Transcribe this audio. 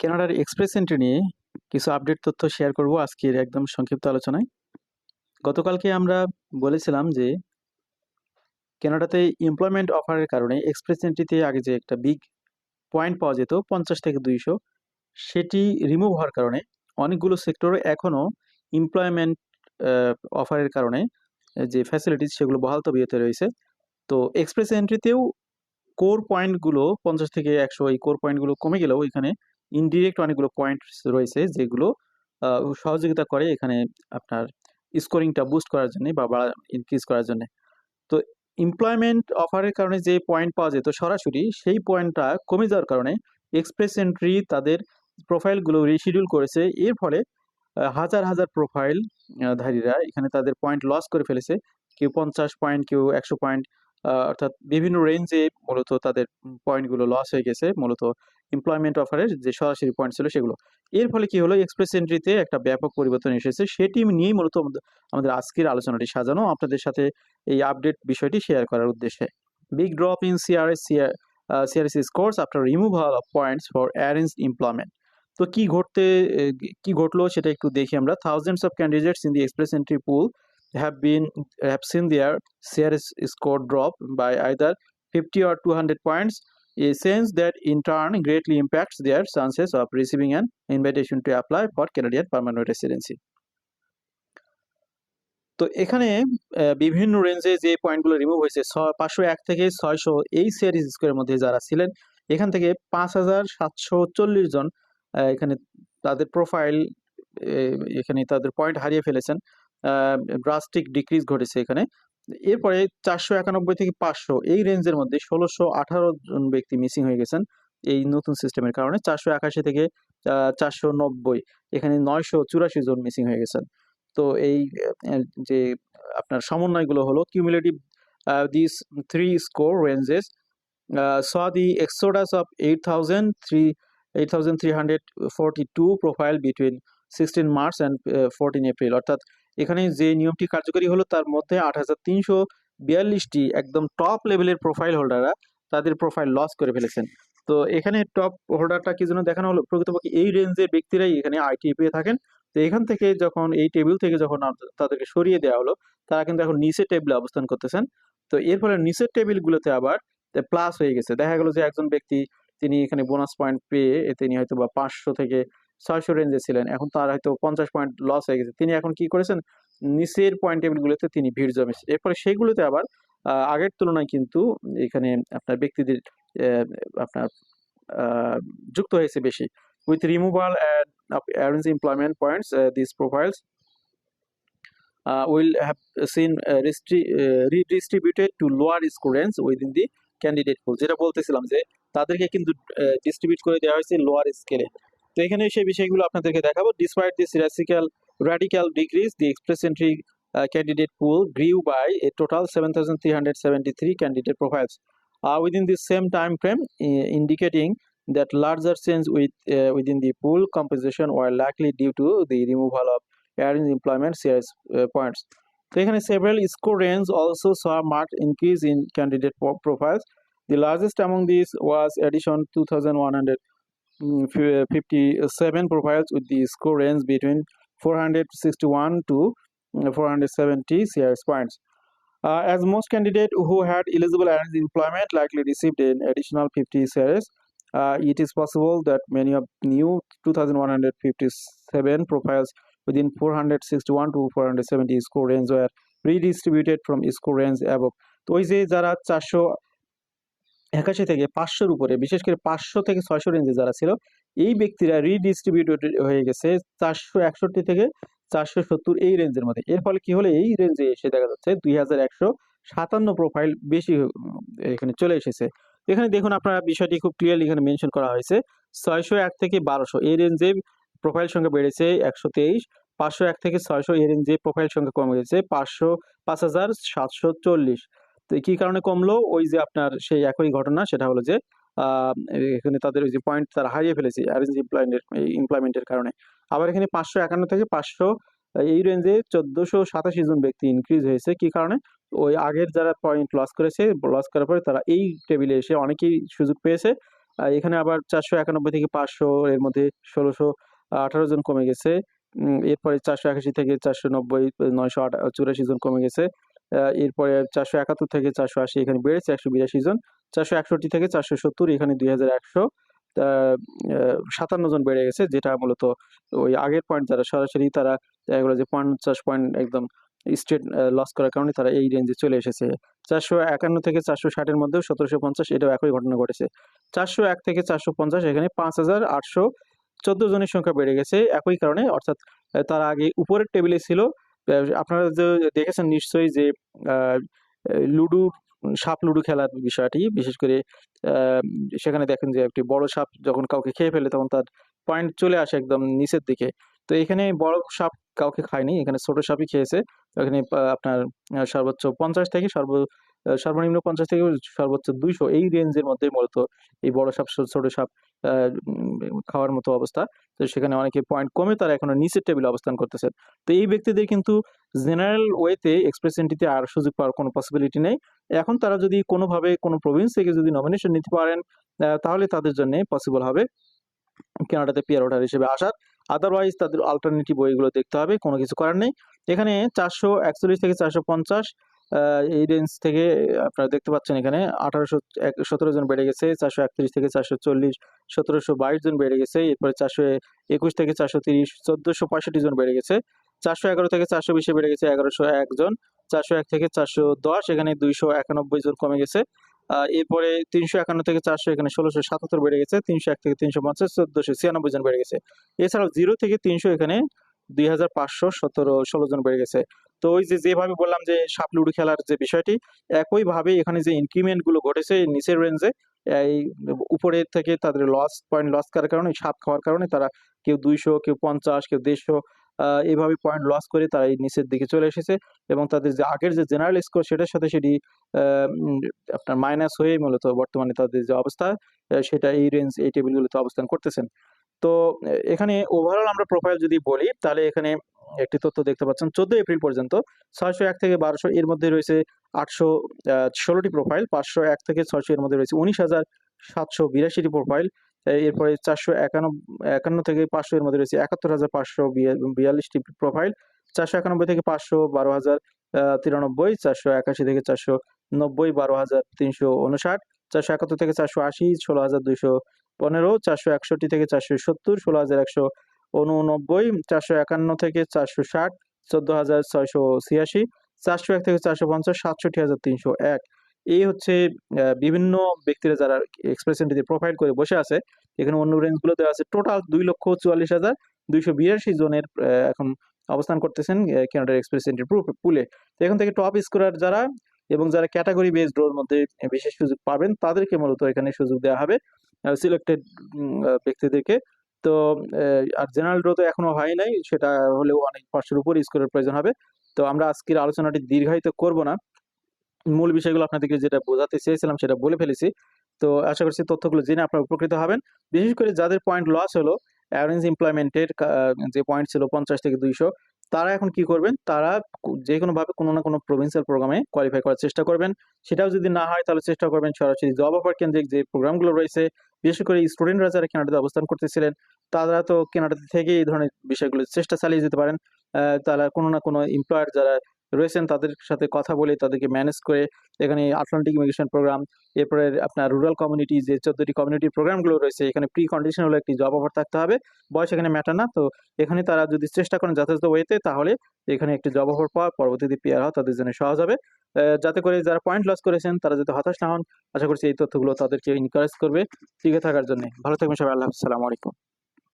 কেনাডার express entry নিয়ে কিছু update তথ্য শেয়ার করব আজকের একদম সংক্ষিপ্ত আলোচনায়। গতকালকে আমরা বলেছিলাম যে কেনাডাতে এমপ্লয়মেন্ট অফারের কারণে এক্সপ্রেস এন্ট্রিতে আগে যে একটা বিগ পয়েন্ট পাওয়া যেত, পঞ্চাশ থেকে দুইশো, সেটি রিমুভ হওয়ার কারণে অনেকগুলো সেক্টর এখনও এমপ্লয়মেন্ট অফারের কারণে যে ফ্যাসিলিটিস সেগুলো বহাল তবিয়তে রয়েছে। তো এক্সপ্রেস এন্ট্রিতেও কোর পয়েন্টগুলো পঞ্চাশ থেকে একশো, এই কোর পয়েন্টগুলো কমে গেলেও এখানে ইনডিরেক্ট অনেকগুলো পয়েন্ট রয়েছে যেগুলো সহযোগিতা করে এখানে আপনার স্কোরিংটা বুস্ট করার জন্য বা ইনক্রিজ করার জন্য। তো এমপ্লয়মেন্ট অফারের কারণে যে পয়েন্ট পাওয়া যেত সরাসরি সেই পয়েন্টটা কমে যাওয়ার কারণে এক্সপ্রেস এন্ট্রি তাদের প্রোফাইলগুলো রিশিডিউল করেছে। এর ফলে হাজার হাজার প্রোফাইল ধারীরা এখানে তাদের পয়েন্ট লস করে ফেলেছে। কেউ পঞ্চাশ পয়েন্ট কেউ একশো পয়েন্ট অর্থাৎ বিভিন্ন রেঞ্জে মূলত তাদের পয়েন্টগুলো লস হয়ে গেছে। মূলত এমপ্লয়মেন্ট অফারের যে সরাসরি পয়েন্ট ছিল সেগুলো। এর ফলে কি হলো? এক্সপ্রেস এন্ট্রিতে একটা ব্যাপক পরিবর্তন এসেছে। সেটি নিয়েই মূলত আমাদের- আজকের আলোচনাটি সাজানো। আপনাদের সাথে এই আপডেট বিষয়টি শেয়ার করার উদ্দেশ্যে। Big drop in CRS CRS scores after removal of points for arranged employment তো কি ঘটতে কি ঘটলো সেটা একটু দেখি আমরা। Thousands of candidates in the express entry pool have been have seen their CRS score drop by either fifty or two hundred points a sense that in turn greatly impacts their chances of receiving an invitation to apply for Canadian permanent residency. তো এখানে বিভিন্ন রেঞ্জে যে পয়েন্টগুলো remove হয়েছে পাঁচশো এক থেকে ছয়শো এই সিরিজ স্কোরের মধ্যে যারা ছিলেন, এখান থেকে পাঁচ হাজার সাতশো চল্লিশ জন এখানে তাদের প্রোফাইল এখানে তাদের পয়েন্ট হারিয়ে ফেলেছেন ড্রাস্টিক ডিক্রিজ ঘটেছে এখানে এরপরে চারশো একানব্বই থেকে পাঁচশো, এই রেঞ্জের মধ্যে ষোলোশো আঠারো জন ব্যক্তি মিসিং হয়ে গেছেন এই নতুন সিস্টেমের কারণে। চারশো একাশি থেকে চারশো নব্বই, এখানে নয়শো চুরাশি জন মিসিং হয়ে গেছেন। তো এই যে আপনার সমন্বয়গুলো হলো cumulative this three score ranges saw the exodus of eight thousand three eight thousand three hundred forty two profile between sixteen March and fourteen April অর্থাৎ এখানে যে নিয়মটি কার্যকরী হলো, তার মধ্যে আট হাজার তিনশো বিয়াল্লিশটি একদম টপ লেভেলের প্রোফাইল হোল্ডাররা তাদের প্রোফাইল লস করে ফেলেছেন। তো এখানে টপ হোল্ডারটা কি জন্য দেখানো হলো? প্রকৃতপক্ষে এই রেঞ্জের ব্যক্তিরাই এখানে আইটি পেয়ে থাকেন। তো এখান থেকে যখন, এই টেবিল থেকে যখন তাদেরকে সরিয়ে দেওয়া হলো, তারা কিন্তু এখন নিচের টেবিলে অবস্থান করতেছেন। তো এর ফলে নিচের টেবিলগুলোতে আবার প্লাস হয়ে গেছে। দেখা গেল যে একজন ব্যক্তি, তিনি এখানে বোনাস পয়েন্ট পেয়ে তিনি হয়তো বা পাঁচশো থেকে ছয়শো রেঞ্জে ছিলেন। এখন তার হয়তো পঞ্চাশ পয়েন্ট লস হয়ে গেছে। তিনি এখন কি করেছেন? নিচের পয়েন্ট টেবিলগুলোতে তিনি ভিড় জমেছে এরপরে সেইগুলোতে আবার আগের তুলনায় কিন্তু এখানে আপনার ব্যক্তিদের আপনার যুক্ত হয়েছে বেশি। With removal uh, uh, will have seen uh, restri- uh, redistributed to lower score range within the candidate pool. যেটা বলতেছিলাম যে তাদেরকে কিন্তু ডিস্ট্রিবিউট করে দেওয়া হয়েছে লোয়ার স্কেলে তো এখানে সেই বিষয়গুলো আপনাদেরকে দেখাবো despite this radical radical decrease the express entry uh, candidate pool grew by a total 7373 candidate profiles uh, within the same time frame uh, indicating that larger change with uh, within the pool composition were likely due to the removal of average employment shares uh, points. So এখানে several score range also saw marked increase in candidate pro- profiles. The largest among these was addition 2,157 profiles with the score range between 461 to uh, 470 CRS points. Uh, as most candidates who had eligible average employment likely received an additional 50 CRS, uh, it is possible that many of new 2,157 profiles within 461 to 470 score range were redistributed from score range above. তো ওই যে যারা চারশো একাশি থেকে পাঁচশোর উপরে, বিশেষ করে পাঁচশো থেকে ছয়শো রেঞ্জে যারা ছিল, এই ব্যক্তিরা রিডিস্ট্রিবিউটেড হয়ে গেছে চারশো একষট্টি থেকে চারশো সত্তর এই রেঞ্জের মধ্যে। এর ফলে কি হলো? এই রেঞ্জে এসে দেখা যাচ্ছে দুই হাজার একশো সাতান্ন প্রোফাইল বেশি এখানে চলে এসেছে। এখানে দেখুন আপনারা বিষয়টি খুব ক্লিয়ারলি এখানে মেনশন করা হয়েছে। ছয়শো এক থেকে বারোশো, এই রেঞ্জে প্রোফাইল সংখ্যা বেড়েছে একশো তেইশ, পাঁচশো এক থেকে ছয়শো, এই রেঞ্জে প্রোফাইল সংখ্যা কমে গেছে পাঁচশো, পাঁচ হাজার সাতশো চল্লিশ। তো কি কারণে কমলো? ওই যে আপনার সেই একই ঘটনা, সেটা হলো যে এখানে তাদের ওই যে পয়েন্ট তারা হারিয়ে ফেলেছে অ্যারেঞ্জ এমপ্লয়মেন্টের কারণে। আবার এখানে পাঁচশো একান্ন থেকে পাঁচশো, এই রেঞ্জে চোদ্দশো সাতাশি জন ব্যক্তি ইনক্রিজ হয়েছে। কি কারণে? ওই আগের যারা পয়েন্ট লস করেছে লস করার পরে তারা এই টেবিলে এসে অনেকেই সুযোগ পেয়েছে। এখানে আবার চারশো একানব্বই থেকে পাঁচশো, এর মধ্যে ষোলোশো আঠারো জন কমে গেছে। এরপরে চারশো একাশি থেকে চারশো নব্বই, নয়শো চুরাশি জন কমে গেছে। এরপরে চারশো একাত্তর থেকে চারশো আশি, এখানে বেড়েছে একশো বিরাশি জন। চারশো একষট্টি থেকে চারশো সত্তর, এখানে দুই হাজার একশো সাতান্ন জন বেড়ে গেছে, যেটা মূলত ওই আগের পয়েন্ট যারা সরাসরি তারা এগুলো যে পঞ্চাশ পয়েন্ট একদম স্টেট লস করার কারণে তারা এই রেঞ্জে চলে এসেছে। চারশো একান্ন থেকে চারশো ষাটের মধ্যেও সতেরোশো পঞ্চাশ, এটাও একই ঘটনা ঘটেছে। চারশো এক থেকে চারশো পঞ্চাশ, এখানে পাঁচ হাজার আটশো চোদ্দ জনের সংখ্যা বেড়ে গেছে, একই কারণে, অর্থাৎ তারা আগে উপরের টেবিলে ছিল আপনারা যে দেখেছেন নিশ্চয়ই যে লুডু, সাপ লুডু খেলার বিষয়টি, বিশেষ করে সেখানে দেখেন যে একটি বড় সাপ যখন কাউকে খেয়ে ফেলে তখন তার পয়েন্ট চলে আসে একদম নিচের দিকে। তো এখানে বড় সাপ কাউকে খায়নি, এখানে ছোট সাপই খেয়েছে। এখানে আপনার সর্বোচ্চ পঞ্চাশ থেকে সর্ব সর্বনিম্ন পঞ্চাশ থেকে সর্বোচ্চ দুইশো এই রেঞ্জের মধ্যে মূলত এই বড় সাপ, ছোট সাপ খাওয়ার মতো অবস্থা। তো সেখানে অনেকে পয়েন্ট কমে তারা এখনও নিচের টেবিলে অবস্থান করতেছেন তো এই ব্যক্তিদের কিন্তু জেনারেল ওয়েতে এক্সপ্রেস এন্ট্রিতে আর সুযোগ পাওয়ার কোনো পসিবিলিটি নেই। এখন তারা যদি কোনোভাবে কোনো প্রভিন্স থেকে যদি নমিনেশন নিতে পারেন তাহলে তাদের জন্য পসিবল হবে কানাডাতে পিয়ার ওঠার হিসেবে আসার। আদারওয়াইজ তাদের অল্টারনেটিভ বইগুলো দেখতে হবে, কোনো কিছু করার নেই। এখানে চারশো একচল্লিশ থেকে চারশো পঞ্চাশ এই রেঞ্জ থেকে আপনারা দেখতে পাচ্ছেন এখানে আঠারোশো সতেরো জন বেড়ে গেছে, চারশো একত্রিশ থেকে চারশো চল্লিশ, সতেরোশো বাইশ জন বেড়ে গেছে, এরপরে চারশো একুশ থেকে চারশো তিরিশ, চোদ্দোশো পঁয়ষট্টি জন বেড়ে গেছে, চারশো এগারো থেকে চারশো বিশে বেড়ে গেছে, এগারোশো এক জন, চারশো এক থেকে চারশো দশ, এখানে দুইশো একানব্বই জন কমে গেছে এরপরে তিনশো একান্ন থেকে চারশো, এখানে ষোলোশো সাতাত্তর বেড়ে গেছে, তিনশো এক থেকে তিনশো পঞ্চাশ, চোদ্দশো ছিয়ানব্বই জন বেড়ে গেছে, এছাড়াও জিরো থেকে তিনশো এখানে দুই হাজার পাঁচশো সতেরো, ষোলো জন বেড়ে গেছে তো ওই যে যেভাবে বললাম যে সাপ লুডো খেলার যে বিষয়টি, একইভাবে এখানে যে ইনক্রিমেন্টগুলো ঘটেছে নিচের রেঞ্জে এই উপরে থেকে তাদের লস পয়েন্ট লস করার কারণে সাপ খাওয়ার কারণে তারা কেউ দুইশো, কেউ পঞ্চাশ, কেউ দেড়শো এইভাবে পয়েন্ট লস করে তারা এই নিচের দিকে চলে এসেছে এবং তাদের যে আগের যে জেনারেল স্কোর সেটার সাথে সেটি আপনার মাইনাস হয়ে মূলত বর্তমানে তাদের যে অবস্থা সেটা এই রেঞ্জ এই টেবিলগুলোতে অবস্থান করতেছেন। তো এখানে ওভারঅল আমরা প্রোফাইল যদি বলি, তাহলে এখানে একটি তথ্য দেখতে পাচ্ছেন। চোদ্দ এপ্রিল পর্যন্ত ছয়শো এক থেকে বারোশো এর মধ্যে রয়েছে আটশো ষোলোটি প্রোফাইল পাঁচশো এক থেকে ছয়শো এর মধ্যে রয়েছে উনিশ হাজার সাতশো বিরাশিটি প্রোফাইল এরপরে চারশো একান্ন একান্ন থেকে পাঁচশো এর মধ্যে রয়েছে একাত্তর হাজার পাঁচশো বিয়াল্লিশটি প্রোফাইল চারশো একানব্বই থেকে পাঁচশো বারো হাজার তিরানব্বই, চারশো একাশি থেকে চারশো নব্বই, বারো হাজার তিনশো উনষাট, চারশো একাত্তর থেকে চারশো আশি, ষোলো হাজার দুইশো পনেরো, চারশো একষট্টি থেকে চারশো সত্তর, ষোলো হাজার একশো উননব্বই, চারশো একান্ন থেকে চারশো ষাট, চোদ্দ হাজার ছয়শো ছিয়াশি, চারশো এক থেকে চারশো পঞ্চাশ, সাতষট্টি হাজার তিনশো এক। এই হচ্ছে বিভিন্ন ব্যক্তিরা যারা এক্সপ্রেস প্রোফাইল করে বসে আছে, এখানে অন্য রেঞ্জগুলো দেওয়া আছে। টোটাল দুই লক্ষ চুয়াল্লিশ হাজার দুইশো বিরাশি জনের এখন অবস্থান করতেছেন কানাডার এক্সপ্রেস এন্ট্রি পুলে তো এখান থেকে টপ স্কোরার যারা এবং যারা ক্যাটাগরি বেসড ড্রোর মধ্যে বিশেষ সুযোগ পাবেন, তাদেরকে মূলত এখানে সুযোগ দেওয়া হবে। সিলেক্টেড ব্যক্তিদেরকে তো আর জেনারেল ড্র তো এখনও হয় নাই, সেটা হলেও অনেক পাঁচশোর উপর স্কোরের প্রয়োজন হবে। তো আমরা আজকের আলোচনাটি দীর্ঘায়িত করব না। মূল বিষয়গুলো আপনাদেরকে যেটা বোঝাতে চেয়েছিলাম সেটা বলে ফেলেছি। তো আশা করছি তথ্যগুলো জেনে আপনারা উপকৃত হবেন। বিশেষ করে যাদের পয়েন্ট লস হলো অ্যারেঞ্জ এমপ্লয়মেন্টের যে পয়েন্ট ছিল পঞ্চাশ থেকে দুইশো তারা এখন কি করবেন? তারা যে কোনোভাবে কোনো না কোনো প্রভিন্সিয়াল প্রোগ্রামে কোয়ালিফাই করার চেষ্টা করবেন। সেটাও যদি না হয় তাহলে চেষ্টা করবেন সরাসরি জব অফার কেন্দ্রিক যে প্রোগ্রামগুলো রয়েছে, বিশেষ করে স্টুডেন্টরা যারা কেনাডাতে অবস্থান করতেছিলেন, তারা তো কেনাডাতে থেকে এই ধরনের বিষয়গুলো চেষ্টা চালিয়ে যেতে পারেন। তারা কোনো না কোনো এমপ্লয়ার যারা রয়েছেন, তাদের সাথে কথা বলে তাদেরকে ম্যানেজ করে এখানে আটলান্টিক ইমিগ্রেশন প্রোগ্রাম এরপরে আপনার রুরাল কমিউনিটি যে চোদ্দটি কমিউনিটি প্রোগ্রামগুলো রয়েছে, এখানে প্রি কন্ডিশন হলো একটি জব অফার থাকতে হবে। বয়স এখানে ম্যাটার না, তো এখানে তারা যদি চেষ্টা করেন যথাযথ ওয়েতে তাহলে এখানে একটি জব অফার পাওয়া পরবর্তীতে পেয়ার হওয়া তাদের জন্য সহজ হবে। যাতে করে যারা পয়েন্ট লস করেছেন, তারা যাতে হতাশ না হন, আশা করছি এই তথ্যগুলো তাদেরকে ইনকারেজ করবে। টিকে থাকার জন্য। ভালো থাকবেন সবাই, আল্লাহ আসসালামু আলাইকুম।